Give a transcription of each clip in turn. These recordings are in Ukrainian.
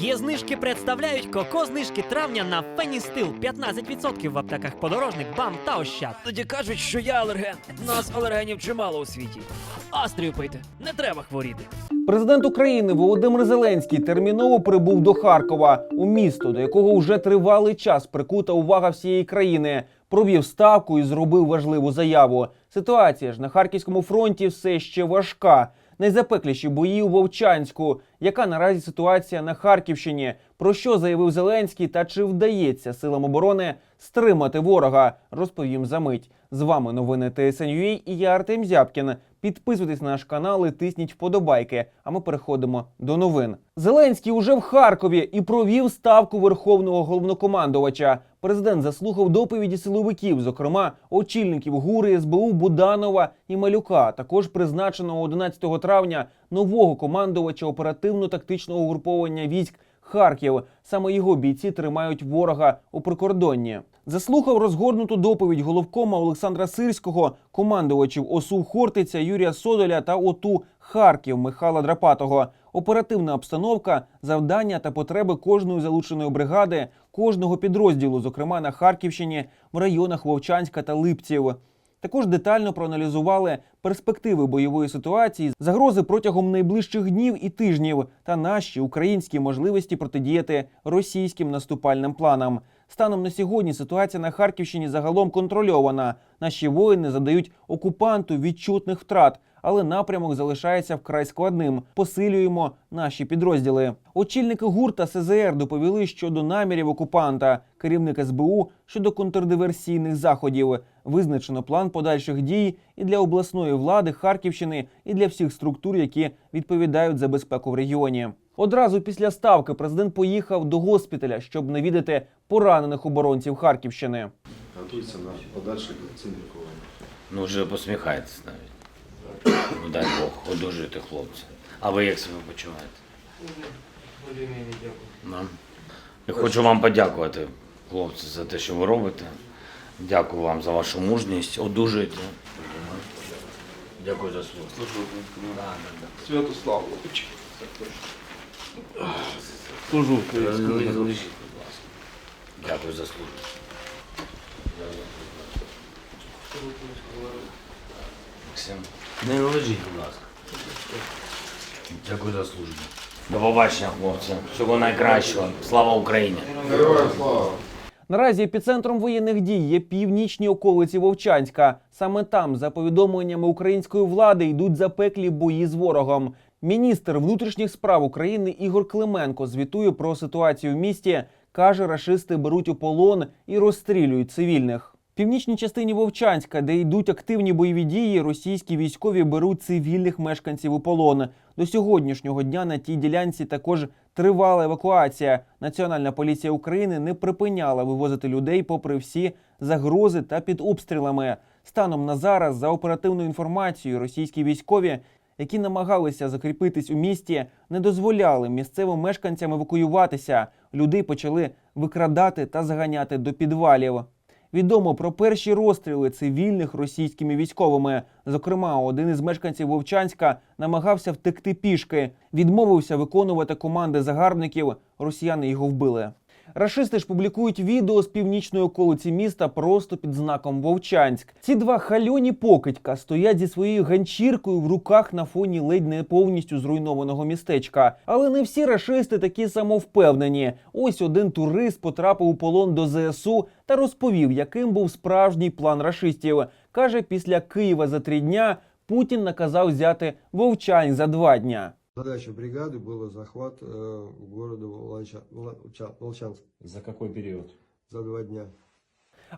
Є знижки представляють коко знижки травня на Феністил 15% в аптеках подорожник, бам та ощад. Тоді кажуть, що я алерген. Нас алергенів чимало у світі. Астрію пийте, не треба хворіти. Президент України Володимир Зеленський терміново прибув до Харкова у місто, до якого вже тривалий час прикута увага всієї країни. Провів ставку і зробив важливу заяву. Ситуація ж на харківському фронті все ще важка. Найзапекліші бої у Вовчанську. Яка наразі ситуація на Харківщині? Про що заявив Зеленський та чи вдається силам оборони стримати ворога? Розповім за мить. З вами новини ТСНЮА і я Артем Зябкін. Підписуйтесь на наш канал і тисніть вподобайки. А ми переходимо до новин. Зеленський уже в Харкові і провів ставку верховного головнокомандувача. Президент заслухав доповіді силовиків, зокрема очільників ГУРи, СБУ Буданова і Малюка. Також призначеного 11 травня нового командувача оперативно-тактичного угруповання військ Харків. Саме його бійці тримають ворога у прикордонні. Заслухав розгорнуту доповідь головкома Олександра Сирського, командувачів ОСУ Хортиця, Юрія Содоля та ОТУ Харків Михайла Драпатого. Оперативна обстановка, завдання та потреби кожної залученої бригади, кожного підрозділу, зокрема на Харківщині, в районах Вовчанська та Липців. Також детально проаналізували перспективи бойової ситуації, загрози протягом найближчих днів і тижнів та наші українські можливості протидіяти російським наступальним планам. Станом на сьогодні ситуація на Харківщині загалом контрольована. Наші воїни задають окупанту відчутних втрат, але напрямок залишається вкрай складним. Посилюємо наші підрозділи. Очільники ГУР та СЗР доповіли щодо намірів окупанта, керівник СБУ щодо контрдиверсійних заходів. Визначено план подальших дій і для обласної влади Харківщини, і для всіх структур, які відповідають за безпеку в регіоні. Одразу після ставки президент поїхав до госпіталя, щоб навідати поранених оборонців Харківщини. готується на подальше цим лікування. Ну, вже посміхаєтесь навіть. Ну, дай Бог, одужуйте хлопці. А ви як себе почуваєте? Ну. Я хочу вам подякувати, хлопці, за те, що ви робите. Дякую вам за вашу мужність. Одужуйте. Дякую за службу. Святослав, Служу. Будь ласка. Дякую за службу. Максим. Не лежіть, будь ласка. Дякую за службу. До побачення, хлопці. Всього найкращого. Слава Україні! героям слава! Наразі епіцентром воєнних дій є північні околиці Вовчанська. Саме там, за повідомленнями української влади, йдуть запеклі бої з ворогом. Міністр внутрішніх справ України Ігор Клименко звітує про ситуацію в місті. каже, рашисти беруть у полон і розстрілюють цивільних. В північній частині Вовчанська, де йдуть активні бойові дії, російські військові беруть цивільних мешканців у полон. До сьогоднішнього дня на тій ділянці також тривала евакуація. Національна поліція України не припиняла вивозити людей попри всі загрози та під обстрілами. Станом на зараз, за оперативною інформацією, російські військові, які намагалися закріпитись у місті, не дозволяли місцевим мешканцям евакуюватися. Людей почали викрадати та заганяти до підвалів. Відомо про перші розстріли цивільних російськими військовими. Зокрема, один із мешканців Вовчанська намагався втекти пішки, відмовився виконувати команди загарбників. Росіяни його вбили. Рашисти ж публікують відео з північної околиці міста просто під знаком Вовчанськ. Ці два хальоні покидька стоять зі своєю ганчіркою в руках на фоні ледь не повністю зруйнованого містечка. Але не всі рашисти такі самовпевнені. Ось один турист потрапив у полон до ЗСУ та розповів, яким був справжній план рашистів. каже, після Києва за три дня Путін наказав взяти Вовчанськ за два дня. Задача бригады была захват э, города Волча- Волча- Волчанск За какой период? за два дня.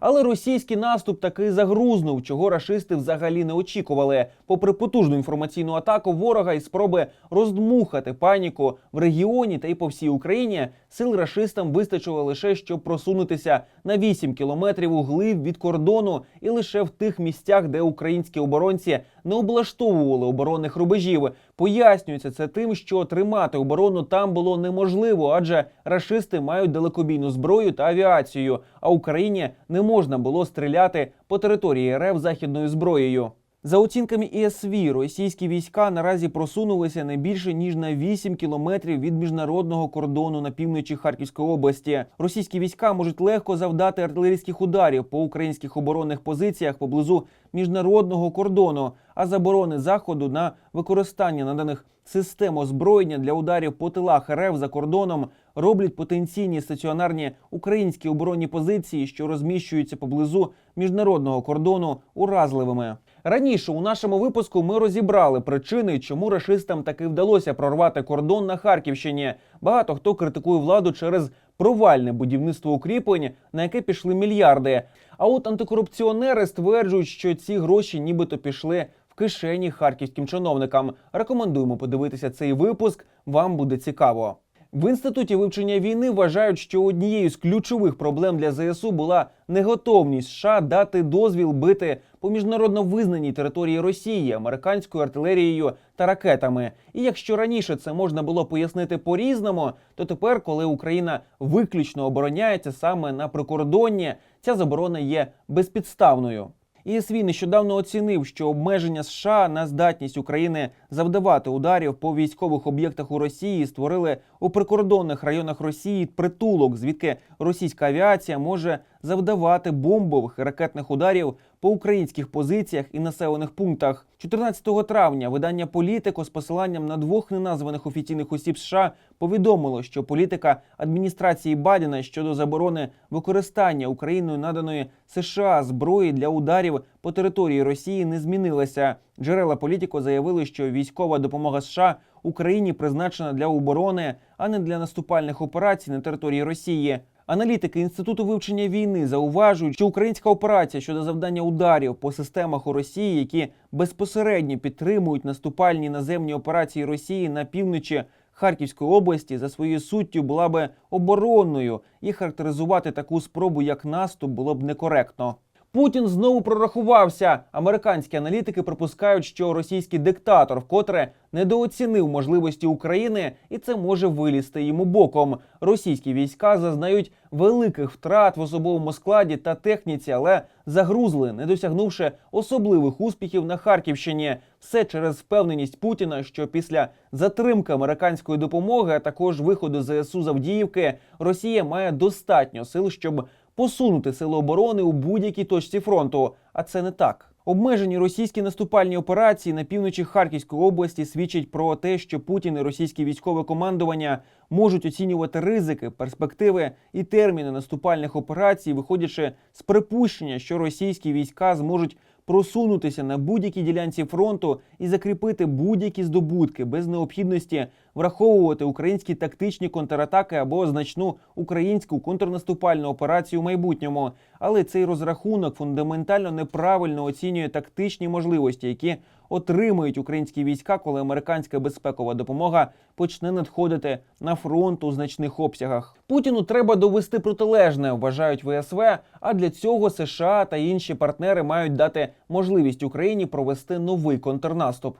Але російський наступ таки загрузнув, чого рашисти взагалі не очікували. Попри потужну інформаційну атаку ворога і спроби роздмухати паніку в регіоні та й по всій Україні, сил рашистам вистачило лише щоб просунутися на 8 кілометрів углиб від кордону і лише в тих місцях, де українські оборонці не облаштовували оборонних рубежів. Пояснюється це тим, що тримати оборону там було неможливо, адже рашисти мають далекобійну зброю та авіацію. А Україні не можна було стріляти по території РФ західною зброєю. За оцінками ІСВ, російські війська наразі просунулися не більше ніж на 8 кілометрів від міжнародного кордону на півночі Харківської області. Російські війська можуть легко завдати артилерійських ударів по українських оборонних позиціях поблизу міжнародного кордону, а заборони заходу на використання наданих систем озброєння для ударів по тилах РФ за кордоном роблять потенційні стаціонарні українські оборонні позиції, що розміщуються поблизу міжнародного кордону, уразливими. Раніше у нашому випуску ми розібрали причини, чому рашистам таки вдалося прорвати кордон на Харківщині. Багато хто критикує владу через провальне будівництво укріплень, на яке пішли мільярди. А от антикорупціонери стверджують, що ці гроші нібито пішли в кишені харківським чиновникам. Рекомендуємо подивитися цей випуск. Вам буде цікаво. В інституті вивчення війни вважають, що однією з ключових проблем для ЗСУ була неготовність США дати дозвіл бити по міжнародно визнаній території Росії американською артилерією та ракетами. І якщо раніше це можна було пояснити по-різному, то тепер, коли Україна виключно обороняється саме на прикордонні, ця заборона є безпідставною. ІСВ нещодавно оцінив, що обмеження США на здатність України завдавати ударів по військових об'єктах у Росії створили у прикордонних районах Росії притулок, звідки російська авіація може завдавати бомбових і ракетних ударів по українських позиціях і населених пунктах. 14 травня видання Політико з посиланням на двох неназваних офіційних осіб США повідомило, що політика адміністрації Байдена щодо заборони використання Україною наданої США зброї для ударів по території Росії не змінилася. Джерела Політико заявили, що військова допомога США Україні призначена для оборони, а не для наступальних операцій на території Росії. Аналітики інституту вивчення війни зауважують, що українська операція щодо завдання ударів по системах у Росії, які безпосередньо підтримують наступальні наземні операції Росії на півночі Харківської області, за своєю суттю була би оборонною, і характеризувати таку спробу як наступ було б некоректно. Путін знову прорахувався. Американські аналітики припускають, що російський диктатор вкотре недооцінив можливості України, і це може вилізти йому боком. Російські війська зазнають великих втрат в особовому складі та техніці, але загрузли, не досягнувши особливих успіхів на Харківщині. Все через впевненість Путіна, що після затримки американської допомоги, а також виходу ЗСУ з Авдіївки, Росія має достатньо сил, щоб посунути сили оборони у будь-якій точці фронту. А це не так. Обмежені російські наступальні операції на півночі Харківської області свідчать про те, що Путін і російське військове командування можуть оцінювати ризики, перспективи і терміни наступальних операцій, виходячи з припущення, що російські війська зможуть просунутися на будь-якій ділянці фронту і закріпити будь-які здобутки без необхідності враховувати українські тактичні контратаки або значну українську контрнаступальну операцію в майбутньому. Але цей розрахунок фундаментально неправильно оцінює тактичні можливості, які отримають українські війська, коли американська безпекова допомога почне надходити на фронт у значних обсягах. Путіну треба довести протилежне, вважають ВСВ. А для цього США та інші партнери мають дати можливість Україні провести новий контрнаступ.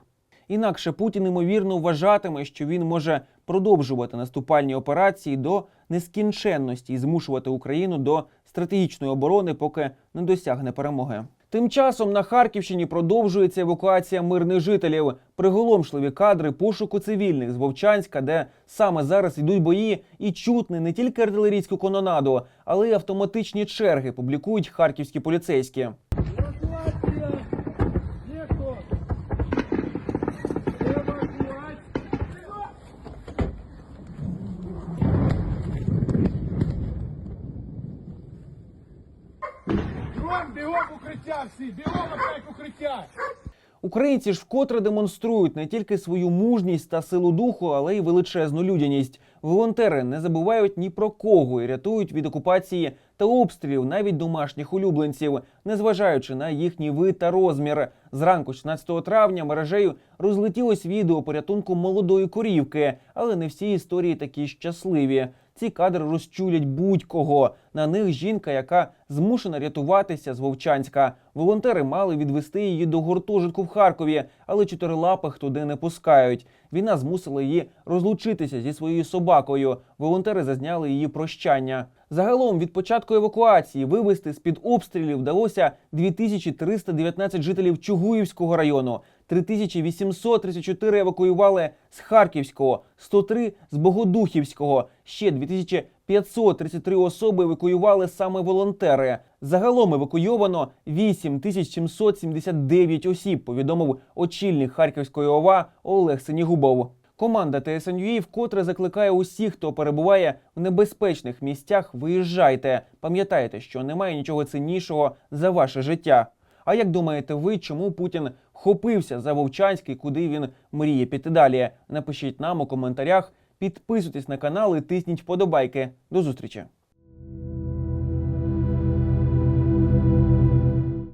Інакше Путін ймовірно вважатиме, що він може продовжувати наступальні операції до нескінченності і змушувати Україну до стратегічної оборони, поки не досягне перемоги. Тим часом на Харківщині продовжується евакуація мирних жителів. Приголомшливі кадри пошуку цивільних з Вовчанська, де саме зараз йдуть бої, і чутне не тільки артилерійську канонаду, але й автоматичні черги публікують харківські поліцейські. Бігом, бігом в укриття бігом опять укриття. Українці ж вкотре демонструють не тільки свою мужність та силу духу, але й величезну людяність. Волонтери не забувають ні про кого і рятують від окупації та обстрілів навіть домашніх улюбленців, незважаючи на їхній вид та розмір. Зранку 16 травня мережею розлетілось відео порятунку молодої корівки, але не всі історії такі щасливі. Ці кадри розчулять будь-кого. На них жінка, яка змушена рятуватися з Вовчанська. Волонтери мали відвести її до гуртожитку в Харкові, але чотирилапих туди не пускають. Війна змусила її розлучитися зі своєю собакою. Волонтери зазняли її прощання. Загалом від початку евакуації вивезти з-під обстрілів вдалося 2319 жителів Чугуївського району, 3834 евакуювали з Харківського, 103 з Богодухівського, ще 2533 особи евакуювали саме волонтери. Загалом евакуйовано 8779 осіб, повідомив очільник Харківської ОВА Олег Сенігубов. Команда ТСНЮІ вкотре закликає усіх, хто перебуває в небезпечних місцях, виїжджайте. Пам'ятайте, що немає нічого ціннішого за ваше життя. А як думаєте ви, чому Путін вхопився за Вовчанський, куди він мріє піти далі? Напишіть нам у коментарях, підписуйтесь на канал і тисніть вподобайки. До зустрічі!